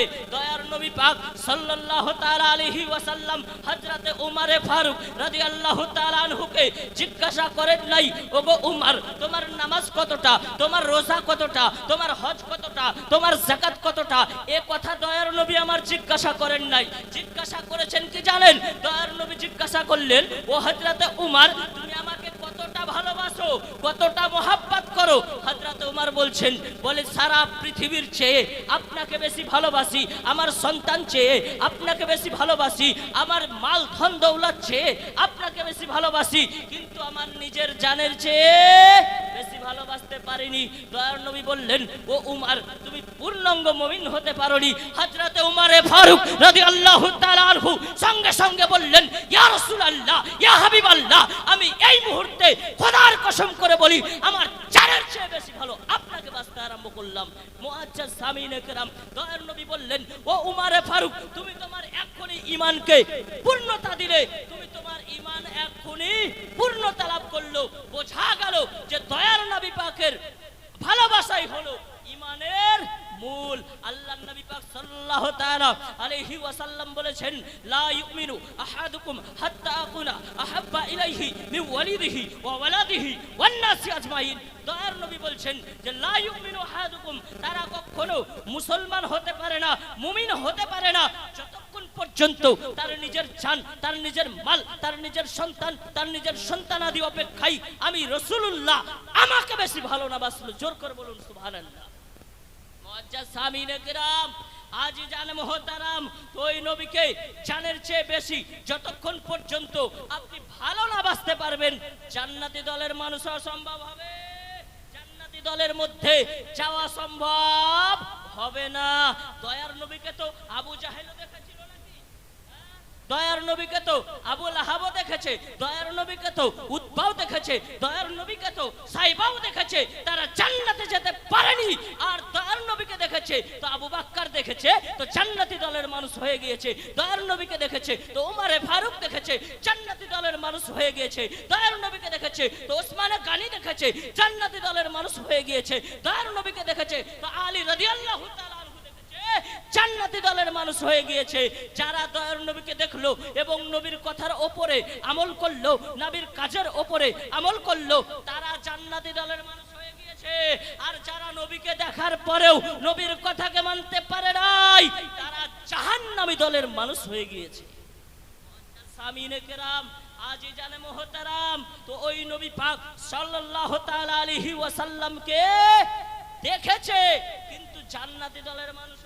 হবে দয়ার নবী পাক সাল্লাল্লাহু তাআলা আলাইহি ওয়াসাল্লাম হযরতে উমারে ফারুক রাদিয়াল্লাহু তাআলা আনহুকে জিজ্ঞাসা করেন নাই, ওগো উমার, তোমার নামাজ কতটা? তোমার রোজা কতটা? তোমার হজ কতটা? তোমার যাকাত কতটা? এ কথা দয়ার নবী আমার জিজ্ঞাসা করেন নাই। জিজ্ঞাসা করেছেন কি জানেন? দয়ার নবী জিজ্ঞাসা করলেন, ও হযরতে উমার তুমি আমাকে কতটা ভালোবাসো কতটা মোহাব্বত করো হযরত উমার বলছেন, বলে, সারা পৃথিবীর চেয়ে আপনাকে বেশি ভালোবাসি, আমার সন্তান চেয়ে আপনাকে বেশি ভালোবাসি, আমার মাল ধন দৌলত চেয়ে আপনাকে বেশি ভালোবাসি, কিন্তু আমার নিজের জানের চেয়ে বেশি ভালোবাসতে পারিনি। দয়ার নবী বললেন, ও উমার, তুমি পূর্ণাঙ্গ মমিন হতে পারোনি। হযরতে উমারে ফারুক রাদিয়াল্লাহু তাআলা আনহু সঙ্গে সঙ্গে বললেন, ইয়া রাসূলুল্লাহ, ইয়া হাবিবাল্লাহ, আমি এই মুহূর্তে খোদার কসম করে বলি, আমার জানের চেয়ে বেশি ভালো। আপনাকে বাঁচতে আরম্ভ করলাম। মুআজ্জাজ সামিনে কেরাম দয়ার নবী বললেন, ও উমারে ফারুক, তুমি তোমার এক্ষুনি ঈমানকে পূর্ণতা দিলে। তুমি তোমার ঈমান এক্ষুনি পূর্ণতা লাভ করল। বোঝা গেল যে দয়ার নবী পাকের ভালোবাসাই হলো ঈমানের মূল। আল্লাহ নবী পাক সাল্লাল্লাহু তাআলা আলাইহি ওয়াসাল্লাম বলেছেন, লা ইউমিনু আহাদুকুম হাত্তা আকুনা আহাব্বা ইলাইহি মিন ওয়ালিদিহি ওয়া ওয়ালাদিহি ওয়ান নাসি আজমাইন। বলছেন যে তারা কখনো মুসলমান হতে পারে না, মুমিন হতে পারে না। যতক্ষণ পর্যন্ত তার নিজের জান, তার নিজের মাল, তার নিজের সন্তান, তার নিজের সন্তানাদি অপেক্ষায় আমি রসুলুল্লাহ, আমাকে বেশি ভালো না বাসলো জোর করে বলুন, সুবহানাল্লাহ। সামিনে আজই জানে মহতারাম, ওই নবীকে জানের চেয়ে বেশি যতক্ষণ পর্যন্ত আপনি ভালো না বাঁচতে পারবেন, জান্নাতি দলের মানুষ অসম্ভব হবে। জান্নাতি দলের মধ্যে যাওয়া সম্ভব হবে না। দয়ার নবীকে তো আবু জাহেলও দেখেছিল দয়ার নবীকে তো আবু আহাবও দেখেছে, দয়ার নবীকে তো উদ্বাও দেখেছে, দয়ার নবীকে তো সাইবাও দেখেছে, তারা জান্নাতে যেতে পারেনি আর দয়ার নবীকে দেখেছে তো আবু বাক্কার দেখেছে, তো জান্নাতি দলের মানুষ হয়ে গিয়েছে। দয়ার নবীকে দেখেছে, তো উমারে ফারুক দেখেছে, জান্নাতি দলের মানুষ হয়ে গিয়েছে। দয়ার নবীকে দেখেছে, তো ওসমানে গানি দেখেছে, জান্নাতি দলের মানুষ হয়ে গিয়েছে। দয়ার নবীকে দেখেছে, তো আলী রাদিয়াল্লাহু জান্নাতি দলের মানুষ হয়ে গিয়েছে। যারা দয়ার নবীকে দেখল এবং নবীর কথার ওপরে আমল করল, নবীর কাজের ওপরে আমল করল, তারা জান্নাতি দলের মানুষ হয়ে গিয়েছে। আর যারা নবীকে দেখার পরেও নবীর কথাকে মানতে পারে নাই তারা জাহান্নামী দলের মানুষ হয়ে গিয়েছে। আজই জানে মোহতারাম, তো ওই নবী ওয়াসাল্লামকে দেখেছে, কিন্তু জান্নাতি দলের মানুষ